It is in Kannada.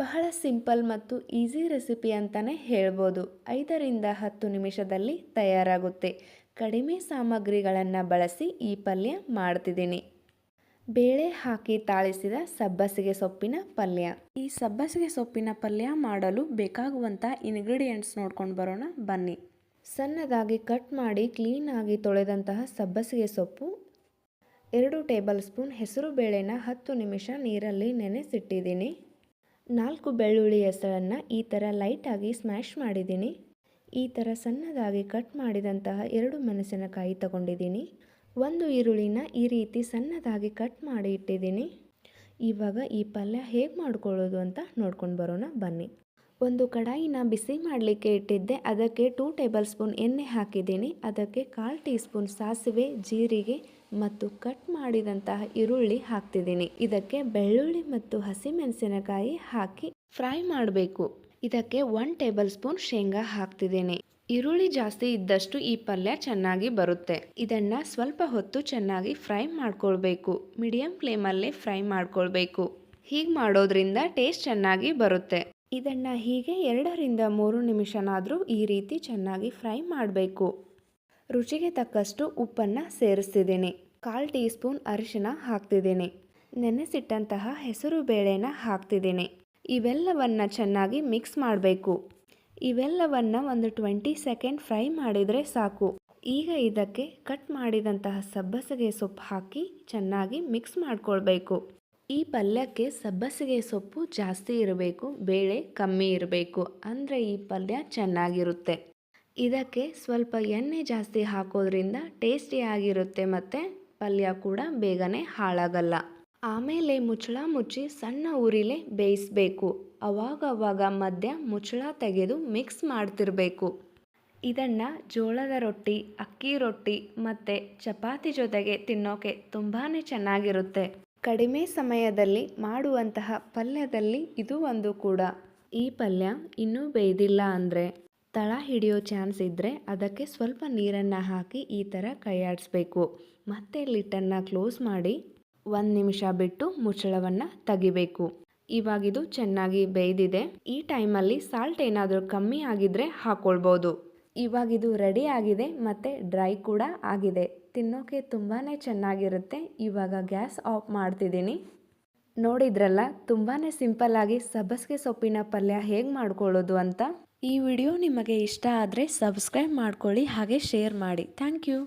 ಬಹಳ ಸಿಂಪಲ್ ಮತ್ತು ಈಸಿ ರೆಸಿಪಿ ಅಂತಲೇ ಹೇಳ್ಬೋದು. ಐದರಿಂದ ಹತ್ತು ನಿಮಿಷದಲ್ಲಿ ತಯಾರಾಗುತ್ತೆ. ಕಡಿಮೆ ಸಾಮಗ್ರಿಗಳನ್ನು ಬಳಸಿ ಈ ಪಲ್ಯ ಮಾಡ್ತಿದ್ದೀನಿ. ಬೇಳೆ ಹಾಕಿ ತಾಳಿಸಿದ ಸಬ್ಬಸಿಗೆ ಸೊಪ್ಪಿನ ಪಲ್ಯ. ಈ ಸಬ್ಬಸಿಗೆ ಸೊಪ್ಪಿನ ಪಲ್ಯ ಮಾಡಲು ಬೇಕಾಗುವಂಥ ಇಂಗ್ರೀಡಿಯೆಂಟ್ಸ್ ನೋಡ್ಕೊಂಡು ಬರೋಣ. ಬನ್ನಿ. ಸಣ್ಣದಾಗಿ ಕಟ್ ಮಾಡಿ ಕ್ಲೀನಾಗಿ ತೊಳೆದಂತಹ ಸಬ್ಬಸಿಗೆ ಸೊಪ್ಪು. ಎರಡು ಟೇಬಲ್ ಸ್ಪೂನ್ ಹೆಸರು ಬೇಳೆನ ಹತ್ತು ನಿಮಿಷ ನೀರಲ್ಲಿ ನೆನೆಸಿಟ್ಟಿದ್ದೀನಿ. ನಾಲ್ಕು ಬೆಳ್ಳುಳ್ಳಿ ಹೆಸರನ್ನು ಈ ಥರ ಲೈಟಾಗಿ ಸ್ಮ್ಯಾಶ್ ಮಾಡಿದ್ದೀನಿ. ಈ ಥರ ಸಣ್ಣದಾಗಿ ಕಟ್ ಮಾಡಿದಂತಹ ಎರಡು ಮೆಣಸಿನಕಾಯಿ ತಗೊಂಡಿದ್ದೀನಿ. ಒಂದು ಈರುಳ್ಳಿನ ಈ ರೀತಿ ಸಣ್ಣದಾಗಿ ಕಟ್ ಮಾಡಿ ಇಟ್ಟಿದ್ದೀನಿ. ಇವಾಗ ಈ ಪಲ್ಯ ಹೇಗೆ ಮಾಡ್ಕೊಳ್ಳೋದು ಅಂತ ನೋಡ್ಕೊಂಡು ಬರೋಣ, ಬನ್ನಿ. ಒಂದು ಕಡಾಯಿನ ಬಿಸಿ ಮಾಡಲಿಕ್ಕೆ ಇಟ್ಟಿದ್ದೆ. ಅದಕ್ಕೆ ಟೂ ಟೇಬಲ್ ಸ್ಪೂನ್ ಎಣ್ಣೆ ಹಾಕಿದ್ದೀನಿ. ಅದಕ್ಕೆ ಕಾಲು ಟೀ ಸ್ಪೂನ್ ಸಾಸಿವೆ, ಜೀರಿಗೆ ಮತ್ತು ಕಟ್ ಮಾಡಿದಂತಹ ಈರುಳ್ಳಿ ಹಾಕ್ತಿದ್ದೀನಿ. ಇದಕ್ಕೆ ಬೆಳ್ಳುಳ್ಳಿ ಮತ್ತು ಹಸಿಮೆಣಸಿನಕಾಯಿ ಹಾಕಿ ಫ್ರೈ ಮಾಡಬೇಕು. ಇದಕ್ಕೆ ಒನ್ ಟೇಬಲ್ ಸ್ಪೂನ್ ಶೇಂಗಾ ಹಾಕ್ತಿದ್ದೀನಿ. ಈರುಳ್ಳಿ ಜಾಸ್ತಿ ಇದ್ದಷ್ಟು ಈ ಪಲ್ಯ ಚೆನ್ನಾಗಿ ಬರುತ್ತೆ. ಇದನ್ನ ಸ್ವಲ್ಪ ಹೊತ್ತು ಚೆನ್ನಾಗಿ ಫ್ರೈ ಮಾಡ್ಕೊಳ್ಬೇಕು. ಮೀಡಿಯಂ ಫ್ಲೇಮಲ್ಲೇ ಫ್ರೈ ಮಾಡ್ಕೊಳ್ಬೇಕು. ಹೀಗೆ ಮಾಡೋದ್ರಿಂದ ಟೇಸ್ಟ್ ಚೆನ್ನಾಗಿ ಬರುತ್ತೆ. ಇದನ್ನ ಹೀಗೆ ಎರಡರಿಂದ ಮೂರು ನಿಮಿಷನಾದರೂ ಈ ರೀತಿ ಚೆನ್ನಾಗಿ ಫ್ರೈ ಮಾಡಬೇಕು. ರುಚಿಗೆ ತಕ್ಕಷ್ಟು ಉಪ್ಪನ್ನು ಸೇರಿಸ್ತಿದ್ದೀನಿ. ಕಾಲು ಟೀ ಸ್ಪೂನ್ ಅರಿಶಿನ ಹಾಕ್ತಿದ್ದೀನಿ. ನೆನೆಸಿಟ್ಟಂತಹ ಹೆಸರು ಬೇಳೆನ ಹಾಕ್ತಿದ್ದೀನಿ. ಇವೆಲ್ಲವನ್ನು ಚೆನ್ನಾಗಿ ಮಿಕ್ಸ್ ಮಾಡಬೇಕು. ಇವೆಲ್ಲವನ್ನು ಒಂದು ಟ್ವೆಂಟಿ ಸೆಕೆಂಡ್ ಫ್ರೈ ಮಾಡಿದರೆ ಸಾಕು. ಈಗ ಇದಕ್ಕೆ ಕಟ್ ಮಾಡಿದಂತಹ ಸಬ್ಬಸಿಗೆ ಸೊಪ್ಪು ಹಾಕಿ ಚೆನ್ನಾಗಿ ಮಿಕ್ಸ್ ಮಾಡ್ಕೊಳ್ಬೇಕು. ಈ ಪಲ್ಯಕ್ಕೆ ಸಬ್ಬಸಿಗೆ ಸೊಪ್ಪು ಜಾಸ್ತಿ ಇರಬೇಕು, ಬೇಳೆ ಕಮ್ಮಿ ಇರಬೇಕು. ಅಂದರೆ ಈ ಪಲ್ಯ ಚೆನ್ನಾಗಿರುತ್ತೆ. ಇದಕ್ಕೆ ಸ್ವಲ್ಪ ಎಣ್ಣೆ ಜಾಸ್ತಿ ಹಾಕೋದ್ರಿಂದ ಟೇಸ್ಟಿಯಾಗಿರುತ್ತೆ ಮತ್ತು ಪಲ್ಯ ಕೂಡ ಬೇಗನೆ ಹಾಳಾಗಲ್ಲ. ಆಮೇಲೆ ಮುಚ್ಚಳ ಮುಚ್ಚಿ ಸಣ್ಣ ಉರಿಲೆ ಬೇಯಿಸಬೇಕು. ಅವಾಗವಾಗ ಅವಾಗ ಮಧ್ಯ ಮುಚ್ಚಳ ತೆಗೆದು ಮಿಕ್ಸ್ ಮಾಡ್ತಿರಬೇಕು. ಇದನ್ನು ಜೋಳದ ರೊಟ್ಟಿ, ಅಕ್ಕಿ ರೊಟ್ಟಿ ಮತ್ತು ಚಪಾತಿ ಜೊತೆಗೆ ತಿನ್ನೋಕೆ ತುಂಬಾ ಚೆನ್ನಾಗಿರುತ್ತೆ. ಕಡಿಮೆ ಸಮಯದಲ್ಲಿ ಮಾಡುವಂತಹ ಪಲ್ಯದಲ್ಲಿ ಇದು ಒಂದು ಕೂಡ. ಈ ಪಲ್ಯ ಇನ್ನೂ ಬೇಯ್ದಿಲ್ಲ ಅಂದರೆ ತಳ ಹಿಡಿಯೋ ಚಾನ್ಸ್ ಇದ್ದರೆ ಅದಕ್ಕೆ ಸ್ವಲ್ಪ ನೀರನ್ನು ಹಾಕಿ ಈ ಥರ ಕೈಯಾಡಿಸ್ಬೇಕು ಮತ್ತೆ ಲಿಟ್ಟನ್ನು ಕ್ಲೋಸ್ ಮಾಡಿ ಒಂದು ನಿಮಿಷ ಬಿಟ್ಟು ಮುಚ್ಚಳವನ್ನು ತೆಗಿಬೇಕು. ಇವಾಗಿದು ಚೆನ್ನಾಗಿ ಬೇಯ್ದಿದೆ. ಈ ಟೈಮಲ್ಲಿ ಸಾಲ್ಟ್ ಏನಾದರೂ ಕಮ್ಮಿ ಆಗಿದ್ರೆ ಹಾಕ್ಕೊಳ್ಬೋದು ಇವಾಗಿದು ರೆಡಿ ಆಗಿದೆ ಮತ್ತು ಡ್ರೈ ಕೂಡ ಆಗಿದೆ. ತಿನ್ನೋಕೆ ತುಂಬಾ ಚೆನ್ನಾಗಿರುತ್ತೆ. ಇವಾಗ ಗ್ಯಾಸ್ ಆಫ್ ಮಾಡ್ತಿದ್ದೀನಿ. ನೋಡಿದ್ರಲ್ಲ ತುಂಬಾ ಸಿಂಪಲ್ಲಾಗಿ ಸಬ್ಬಸಿಗೆ ಸೊಪ್ಪಿನ ಪಲ್ಯ ಹೇಗೆ ಮಾಡ್ಕೊಳ್ಳೋದು ಅಂತ? ಈ ವಿಡಿಯೋ ನಿಮಗೆ ಇಷ್ಟ ಆದರೆ ಸಬ್ಸ್ಕ್ರೈಬ್ ಮಾಡ್ಕೊಳ್ಳಿ ಹಾಗೆ ಶೇರ್ ಮಾಡಿ. Thank you.